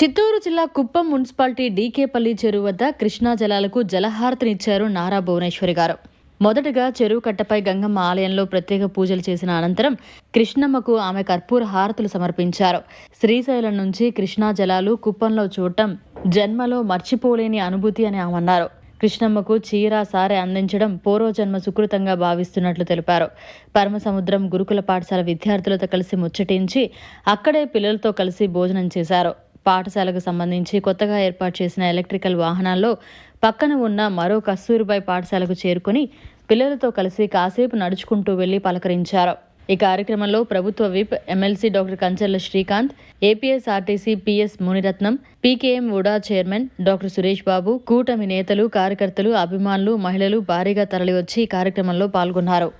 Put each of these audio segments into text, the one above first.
చిత్తూరు జిల్లా కుప్పం మున్సిపాలిటీ డీకేపల్లి చెరువు వద్ద కృష్ణా జలాలకు జలహారతినిచ్చారు నారా భువనేశ్వరి గారు. మొదటగా చెరువు కట్టపై గంగమ్మ ఆలయంలో ప్రత్యేక పూజలు చేసిన అనంతరం కృష్ణమ్మకు ఆమె కర్పూర హారతులు సమర్పించారు. శ్రీశైలం నుంచి కృష్ణా జలాలు కుప్పంలో చూడటం జన్మలో మర్చిపోలేని అనుభూతి అని ఆమె అన్నారు. కృష్ణమ్మకు చీర సారె అందించడం పూర్వజన్మ సుకృతంగా భావిస్తున్నట్లు తెలిపారు. పరమసముద్రం గురుకుల పాఠశాల విద్యార్థులతో కలిసి ముచ్చటించి అక్కడే పిల్లలతో కలిసి భోజనం చేశారు. పాఠశాలకు సంబంధించి కొత్తగా ఏర్పాటు చేసిన ఎలక్ట్రికల్ వాహనాల్లో పక్కన ఉన్న మరో కస్తూరిబాయ్ పాఠశాలకు చేరుకుని పిల్లలతో కలిసి కాసేపు నడుచుకుంటూ వెళ్ళి పలకరించారు. ఈ కార్యక్రమంలో ప్రభుత్వ whip MLC doctor Kancharla Srikanth APSRTC PS Munirathnam PKM UDA chairman doctor Suresh Babu కూటమి నేతలు కార్యకర్తలు అభిమానులు మహిళలు భారీగా తరలివచ్చి ఈ కార్యక్రమంలో పాల్గొన్నారు.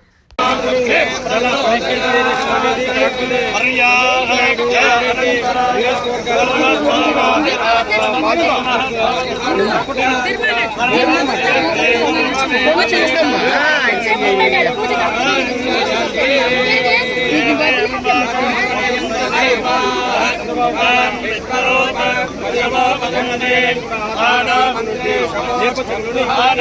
ఆడ